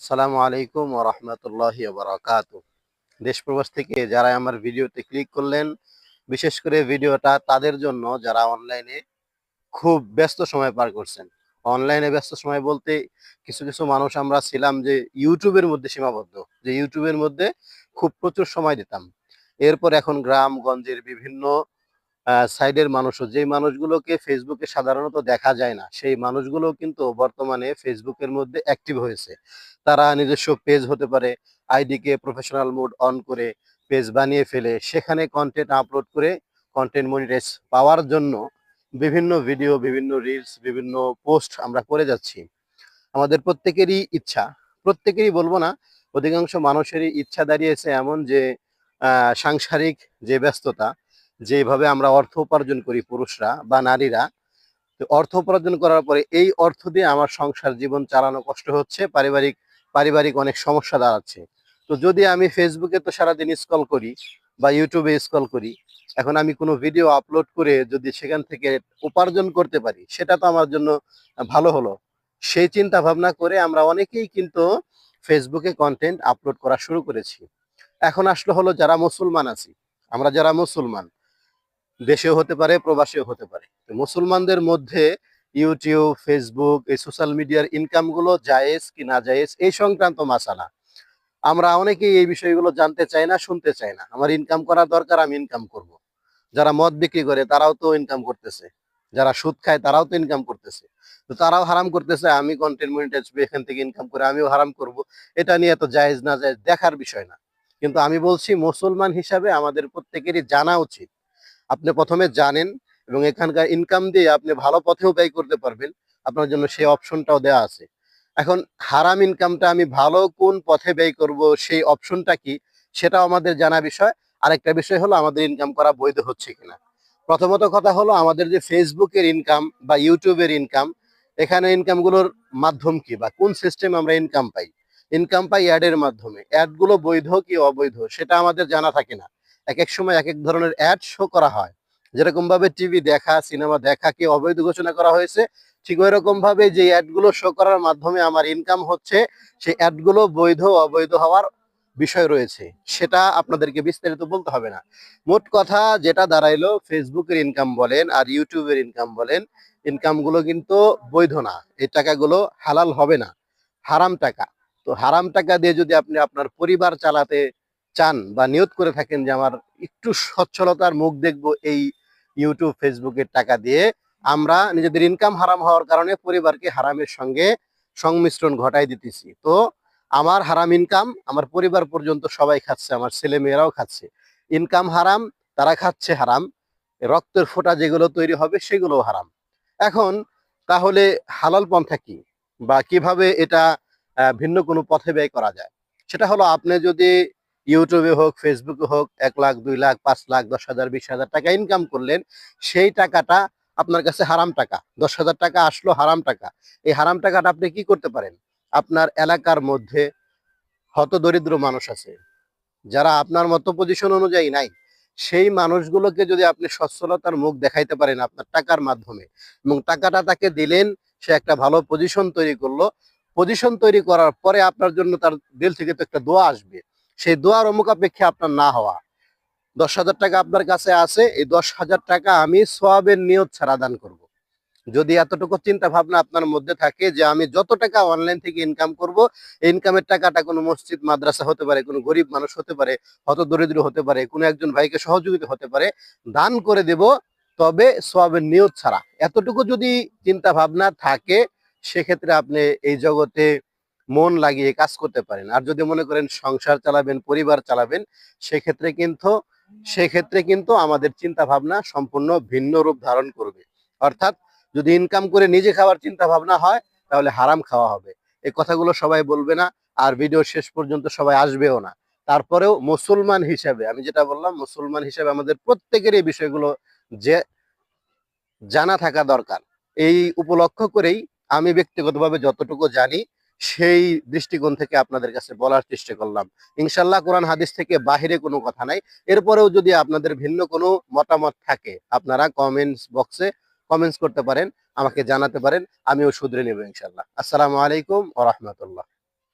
আসসালামু আলাইকুম ও রহমতুল্লাহি বারাকাত দেশ প্রবাস থেকে যারা আমার ভিডিওতে ক্লিক করলেন, বিশেষ করে ভিডিওটা তাদের জন্য যারা অনলাইনে খুব ব্যস্ত সময় পার করছেন। অনলাইনে ব্যস্ত সময় বলতে কিছু কিছু মানুষ আমরা ছিলাম যে ইউটিউবের মধ্যে সীমাবদ্ধ, যে ইউটিউবের মধ্যে খুব প্রচুর সময় দিতাম। এরপর এখন গ্রাম, গঞ্জের বিভিন্ন সাইডের মানুষও যে মানুষগুলোকে ফেসবুকে সাধারণত দেখা যায় না, সেই মানুষগুলো কিন্তু বর্তমানে ফেসবুকের মধ্যে অ্যাক্টিভ হয়েছে। তারা নিজস্ব পেজ হতে পারে আইডিকে প্রফেশনাল মোড অন করে পেজ বানিয়ে ফেলে, সেখানে কন্টেন্ট আপলোড করে কন্টেন্ট মনিটাইজ পাওয়ার জন্য বিভিন্ন ভিডিও বিভিন্ন রিলস বিভিন্ন পোস্ট আমরা করে যাচ্ছি। আমাদের প্রত্যেকেরই ইচ্ছা, প্রত্যেকেরই বলব না, অধিকাংশ মানুষেরই ইচ্ছা দাঁড়িয়েছে এমন যে সাংসারিক যে ব্যস্ততা, যেভাবে আমরা অর্থ উপার্জন করি পুরুষরা বা নারীরা অর্থ উপার্জন করার পরে এই অর্থ দিয়ে আমার সংসার জীবন চালানো কষ্ট হচ্ছে, পারিবারিক পারিবারিক অনেক সমস্যা দাঁড়াচ্ছে। তো যদি আমি ফেসবুকে তো সারাদিন স্ক্রল করি বা ইউটিউবে স্কল করি, এখন আমি কোনো ভিডিও আপলোড করে যদি সেখান থেকে উপার্জন করতে পারি, সেটা তো আমার জন্য ভালো হলো। সেই চিন্তা ভাবনা করে আমরা অনেকেই কিন্তু ফেসবুকে কন্টেন্ট আপলোড করা শুরু করেছি। এখন আসলে হলো যারা মুসলমান আছি। আমরা যারা মুসলমান, দেশেও হতে পারে, প্রবাসেও হতে পারে। মুসলমানদের মধ্যে ইউটিউব ফেসবুক এই সোশ্যাল মিডিয়ার ইনকামগুলো জায়েজ কি না জায়েজ, এই সংক্রান্ত মাসালা। আমরা অনেকেই এই বিষয়গুলো জানতে চাই না, শুনতে চাই না। আমার ইনকাম করা দরকার, আমি ইনকাম করব। যারা মদ বিক্রি করে, তারাও তো ইনকাম করতেছে। যারা সুদ খায়, তারাও তো ইনকাম করতেছে। তো তারাও হারাম করতেছে, আমি কন্টেন্ট মনিটাইজ এখান থেকে ইনকাম করে, আমিও হারাম করব। এটা নিয়ে তো জায়েজ না, জায়েজ দেখার বিষয় না। কিন্তু আমি বলছি, মুসলমান হিসাবে আমাদের প্রত্যেকেরই জানা উচিত। আপনি প্রথমে জানেন এবং এখানকার ইনকাম দিয়ে আপনি ভালো পথেও ব্যয় করতে পারবেন, আপনার জন্য সেই অপশনটাও দেওয়া আছে। এখন হারাম ইনকামটা আমি ভালো কোন পথে ব্যয় করব, সেই অপশনটা কি, সেটাও আমাদের জানা বিষয়। আরেকটা বিষয় হলো, আমাদের ইনকাম করা বৈধ হচ্ছে কিনা। প্রথমত কথা হলো, আমাদের যে ফেসবুকের ইনকাম বা ইউটিউবের ইনকাম এখানে ইনকামগুলোর মাধ্যম কি বা কোন সিস্টেম আমরা ইনকাম পাই? ইনকাম পাই অ্যাডের মাধ্যমে। অ্যাডগুলো বৈধ কি অবৈধ, সেটা আমাদের জানা থাকে না। এক এক সময় এক এক ধরনের অ্যাড শো করা হয়। যেরকম ভাবে টিভি দেখা সিনেমা দেখাকে অবৈধ ঘোষণা করা হয়েছে, ঠিক ওই ভাবে যে অ্যাডগুলো শো করার মাধ্যমে আমার ইনকাম হচ্ছে, সেই অ্যাডগুলো বৈধ অবৈধ হওয়ার বিষয় রয়েছে। সেটা আপনাদেরকে বিস্তারিত বলতে হবে না। মোট কথা যেটা দাঁড়াইলো ফেসবুকের ইনকাম বলেন আর ইউটিউবের ইনকাম বলেন ইনকামগুলো কিন্তু বৈধ না। এই টাকাগুলো হালাল হবে না। হারাম টাকা। তো হারাম টাকা দিয়ে যদি আপনি আপনার পরিবার চালাতে চান বা নিয়ত করে থাকেন যে আমার একটু সচ্ছলতার মুখ দেখব এই ইউটিউব ফেসবুকের টাকা দিয়ে, আমরা নিজেদের ইনকাম হারাম হওয়ার কারণে পরিবারকে হারামের সঙ্গে সংমিশ্রণ ঘটাই দিতেছি। তো আমার হারাম ইনকাম আমার পরিবার পর্যন্ত সবাই খাচ্ছে, আমার ছেলে মেয়েরাও খাচ্ছে। ইনকাম হারাম, তারা খাচ্ছে হারাম। রক্তের ফোঁটা যেগুলো তৈরি হবে সেগুলো হারাম। এখন তাহলে হালাল পন্থা কি? বা কীভাবে এটা ভিন্ন কোনো পথে ব্যয় করা যায়? সেটা হলো আপনি যদি ইউটিউবে হোক ফেসবুকে হোক, এক লাখ, দুই লাখ, পাঁচ লাখ, দশ হাজার, বিশ হাজার টাকা ইনকাম করলেন, সেই টাকাটা আপনার কাছে হারাম টাকা। দশ হাজার টাকা আসলো, হারাম টাকা। এই হারাম টাকাটা আপনি কি করতে পারেন? আপনার এলাকার মধ্যে হত দরিদ্র মানুষ আছে, যারা আপনার মতো পজিশন অনুযায়ী নাই, সেই মানুষগুলোকে যদি আপনি সচ্ছলতার মুখ দেখাইতে পারেন আপনার টাকার মাধ্যমে, এবং টাকাটা তাকে দিলেন, সে একটা ভালো পজিশন তৈরি করল পজিশন তৈরি করার পরে আপনার জন্য তার দিল থেকে তো একটা দোয়া আসবে। সেই দোয়ার অমুক অপেক্ষে আপনার না হওয়া দশ হাজার টাকা আপনার কাছে আছে, এই দশ হাজার টাকা আমি সোয়াবের নিয়ত ছাড়া দান করব। যদি এতটুকু চিন্তা ভাবনা আপনার মধ্যে থাকে যে আমি যত টাকা অনলাইন থেকে ইনকাম করব ইনকামের টাকাটা কোনো মসজিদ, মাদ্রাসা হতে পারে, কোনো গরিব মানুষ হতে পারে, হত দরিদ্র হতে পারে, কোনো একজন ভাইকে সহযোগিতা হতে পারে, দান করে দেব, তবে সোয়াবের নিয়ত ছাড়া এতটুকু যদি চিন্তা ভাবনা থাকে, সেক্ষেত্রে আপনি এই জগতে মন লাগিয়ে কাজ করতে পারেন। আর যদি মনে করেন সংসার চালাবেন, পরিবার চালাবেন, সেক্ষেত্রে কিন্তু সেক্ষেত্রে কিন্তু আমাদের চিন্তা ভাবনা সম্পূর্ণ ভিন্ন রূপ ধারণ করবে। অর্থাৎ যদি ইনকাম করে নিজে খাওয়ার চিন্তা ভাবনা হয়, তাহলে হারাম খাওয়া হবে। এই কথাগুলো সবাই বলবে না, আর ভিডিও শেষ পর্যন্ত সবাই আসবেও না। তারপরেও মুসলমান হিসাবে, আমি যেটা বললাম, মুসলমান হিসাবে আমাদের প্রত্যেকের এই বিষয়গুলো যে, জানা থাকা দরকার। এই উপলক্ষ করেই আমি ব্যক্তিগতভাবে যতটুকু জানি সেই দৃষ্টিকোণ থেকে আপনাদের কাছে বলার চেষ্টা করলাম। ইনশাল্লাহ কোরআন হাদিস থেকে বাহিরে কোনো কথা নাই। এরপরেও যদি আপনাদের ভিন্ন কোনো মতামত থাকে, আপনারা কমেন্টস বক্সে কমেন্টস করতে পারেন, আমাকে জানাতে পারেন, আমিও শুধরে নেব ইনশাল্লাহ আসসালামু আলাইকুম ও রহমতুল্লাহ।